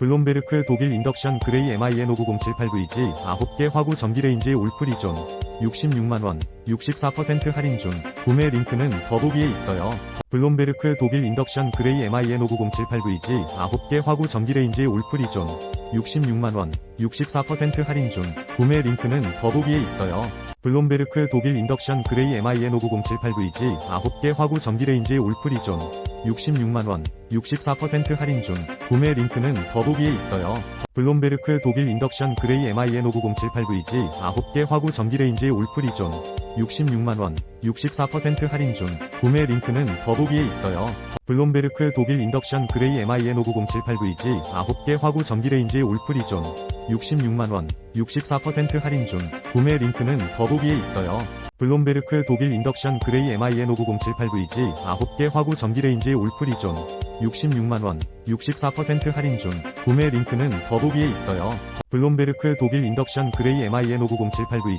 블롬베르크 독일 인덕션 그레이 MIN590789EG 9개 화구 전기레인지 올프리존 66만원 64% 할인 중 구매 링크는 더보기에 있어요. 블롬베르크 독일 인덕션 그레이 MIN590789EG 9개 화구 전기레인지 올프리존 66만원 64% 할인 중 구매 링크는 더보기에 있어요. 블롬베르크 독일 인덕션 그레이 MIN590789EG 9개 화구 전기레인지 올프리존 66만원 64% 할인 중 구매 링크는 더보기에 있어요. 블롬베르크 독일 인덕션 그레이 MIN590789EG 9개 화구 전기레인지 올프리존 66만원 64% 할인 중 구매 링크는 더보기에 있어요. 블롬베르크 독일 인덕션 그레이 MIN590789EG 9개 화구 전기레인지 올프리존 66만원 64% 할인 중 구매 링크는 더보기에 있어요. 블롬베르크 독일 인덕션 그레이 MIN590789EG 9개 화구 전기레인지 올프리존 66만원 64% 할인 중 구매 링크는 더보기에 있어요. 블롬베르크 독일 인덕션 그레이 MIN590789EG